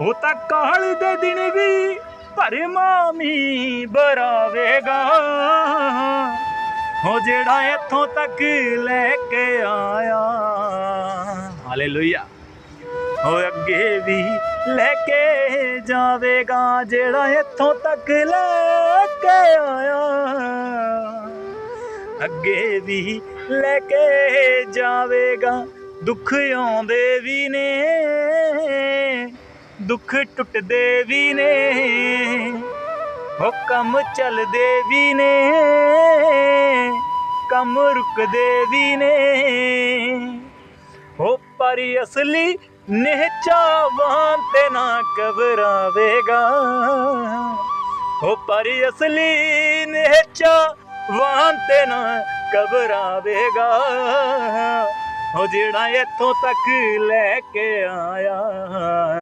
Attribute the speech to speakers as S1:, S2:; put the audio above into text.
S1: ਉਹ ਤਾਂ ਕਾਲ ਦੇ ਦਿਨ ਵੀ ਭਰਮਾ ਮੀ ਬਰਾਵੇਗਾ। ਹੋ ਜਿਹੜਾ ਇੱਥੋਂ ਤੱਕ ਲੈ ਕੇ ਆਇਆ। ਹਾਲੇਲੂਇਆ। ਹੋ ਅੱਗੇ ਵੀ ਲੈ ਕੇ ਜਾਵੇਗਾ ਜਿਹੜਾ ਇੱਥੋਂ ਤੱਕ ਲੈ ਕੇ ਆਇਆ। ਅੱਗੇ ਵੀ ਲੈ ਕੇ ਜਾਵੇਗਾ। ਦੁੱਖ ਆਉਂਦੇ ਵੀ ਨੇ। ਦੁੱਖ ਟੁੱਟਦੇ ਵੀ ਨੇ ਹੋ ਕੰਮ ਚੱਲਦੇ ਵੀ ਨੇ, ਕੰਮ ਰੁਕਦੇ ਵੀ ਨੇ। ਹੋ ਪਰ ਅਸਲੀ ਨਿਹਚਾਵਾਂ ਤੇ ਨਾ ਘਬਰਾਵੇਗਾ। ਹੋ ਪਰ ਅਸਲੀ ਨਿਹਚਾਵਾਂ ਤੇ ਨਾ ਘਬਰਾਵੇਗਾ। ਹੋ ਜਿਹੜਾ ਇੱਥੋਂ ਤੱਕ ਲੈ ਕੇ ਆਇਆ